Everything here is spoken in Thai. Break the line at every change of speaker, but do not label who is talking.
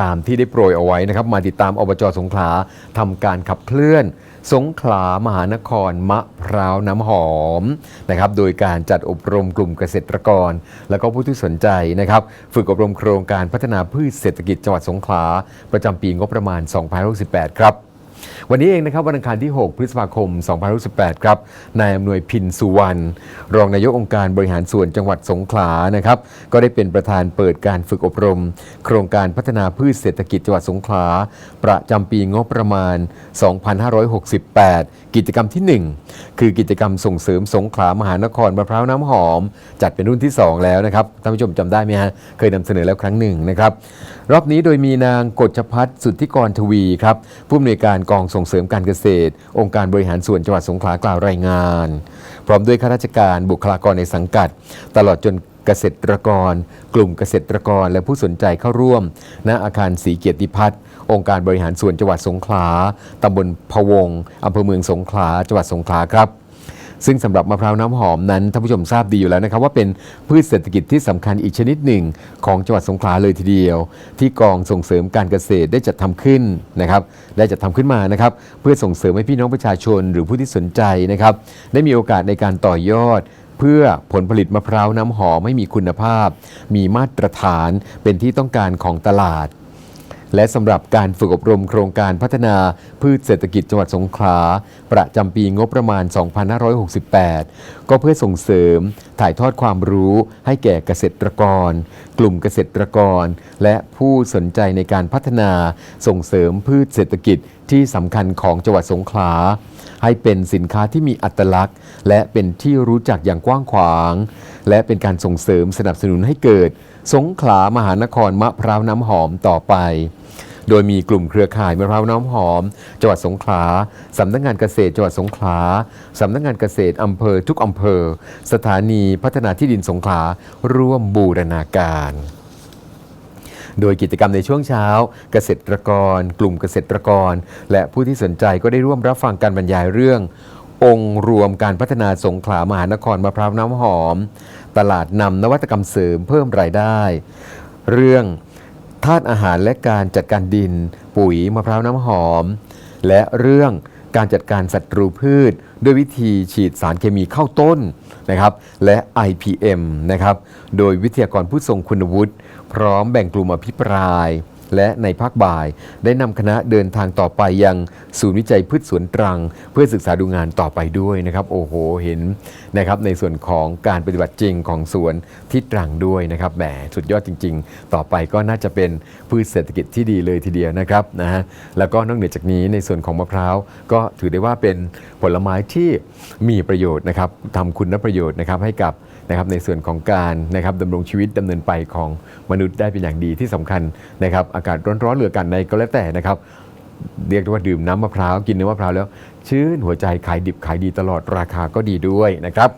ตามที่ได้โปรยเอาไว้นะครับ มาติดตามอบจสงขลาทำการขับเคลื่อน สงขลามหานครมะพร้าวน้ำหอมนะครับ โดยการจัดอบรมกลุ่มเกษตรกร และก็ผู้ที่สนใจนะครับ ฝึกอบรมโครงการพัฒนาพืชเศรษฐกิจจังหวัดสงขลาประจำปีงบประมาณ 2568 ครับ วันนี้เองนะครับวันอังคารที่ 6 พฤษภาคม2568ครับ นายอำนวยพินสุวรรณรองนายกองค์การบริหารส่วนจังหวัดสงขลานะครับ ก็ได้เป็นประธานเปิดการฝึกอบรม โครงการพัฒนาพืชเศรษฐกิจจังหวัดสงขลา ประจำปีงบประมาณ 2568 กิจกรรมที่ 1 คือกิจกรรมส่งเสริมสงขลามหานครมะพร้าวน้ำหอม จัดเป็นรุ่นที่ 2 แล้วนะครับท่านผู้ชมจำได้ไหมฮะเคยนำเสนอแล้วครั้งหนึ่งนะครับ รอบนี้โดยมีนางกฎชพัฒน์สุทธิกรทวีครับผู้อำนวยการกองส่งเสริมการเกษตร องค์การบริหารส่วนจังหวัดสงขลากล่าวรายงาน พร้อมด้วยข้าราชการบุคลากรในสังกัด ตลอดจนเกษตรกร กลุ่มเกษตรกรและผู้สนใจเข้าร่วม ณอาคารศรีเกียรติพัฒน์องค์การบริหารส่วนจังหวัดสงขลาตำบลพะวงอำเภอเมืองสงขลาจังหวัดสงขลาครับ ซึ่งสำหรับมะพร้าวน้ำหอมนั้นท่านผู้ชมทราบดีอยู่แล้วนะครับว่าเป็นพืชเศรษฐกิจที่สำคัญอีกชนิดหนึ่งของจังหวัดสงขลาเลยทีเดียว ที่กองส่งเสริมการเกษตรได้จัดทำขึ้นนะครับได้จัดทำขึ้นมานะครับ เพื่อส่งเสริมให้พี่น้องประชาชนหรือผู้ที่สนใจนะครับ ได้มีโอกาสในการต่อยอดเพื่อผลผลิตมะพร้าวน้ำหอมให้มีคุณภาพ มีมาตรฐานเป็นที่ต้องการของตลาด และสำหรับการฝึกอบรมโครงการพัฒนาพืชเศรษฐกิจจังหวัดสงขลา ประจำปีงบประมาณ 2568 ก็เพื่อส่งเสริมถ่ายทอดความรู้ให้แก่เกษตรกร กลุ่มเกษตรกร และผู้สนใจในการพัฒนาส่งเสริมพืชเศรษฐกิจที่สำคัญของจังหวัดสงขลา ให้เป็นสินค้าที่มีอัตลักษณ์ และเป็นที่รู้จักอย่างกว้างขวาง และเป็นการส่งเสริมสนับสนุนให้เกิด สงขลามหานครมะพร้าวน้ำหอมต่อไป โดยมีกลุ่มเครือข่ายมะพร้าวน้ำหอม จังหวัดสงขลาสำนักงานเกษตรจังหวัดสงขลาสำนักงานเกษตรอำเภอทุกอำเภอ สถานีพัฒนาที่ดินสงขลาร่วมบูรณาการโดยกิจกรรมในช่วงเช้า เกษตรกร กลุ่มเกษตรกร และผู้ที่สนใจก็ได้ร่วมรับฟังการบรรยายเรื่อง องค์รวมการพัฒนาสงขลามหานครมะพร้าวน้ำหอม ตลาดนำนวัตกรรมเสริมเพิ่มรายได้ เรื่องธาตุอาหารและการจัดการดิน ปุ๋ยมะพร้าวน้ำหอม และเรื่องการจัดการศัตรูพืช ด้วยวิธีฉีดสารเคมีเข้าต้นนะครับ และ IPM นะครับ โดยวิทยากรผู้ทรงคุณวุฒิ พร้อมแบ่งกลุ่มอภิปราย และในภาคบ่าย ได้นำคณะเดินทางต่อไปยังศูนย์วิจัยพืชสวนตรัง เพื่อศึกษาดูงานต่อไปด้วยนะครับ โอ้โหเห็นนะครับในส่วนของการปฏิบัติจริงของสวนที่ตรังด้วยนะครับแหมสุดยอดจริง ๆ ต่อไปก็น่าจะเป็นพืชเศรษฐกิจที่ดีเลยทีเดียวนะครับนะฮะแล้วก็นอกเหนือจากนี้ในส่วนของมะพร้าวก็ถือได้ว่าเป็นผลไม้ที่มีประโยชน์นะครับทำคุณประโยชน์นะครับให้กับนะครับในส่วนของการนะครับดำรงชีวิตดำเนินไปของมนุษย์ได้เป็นอย่างดีที่สำคัญนะครับอากาศร้อนๆเหลือกันในก็แล้วแต่นะครับเรียกว่าดื่มน้ำมะพร้าวกินน้ำมะพร้าวแล้ว ชื่นหัวใจขายดิบขายดีตลอดราคาก็ดีด้วยนะครับ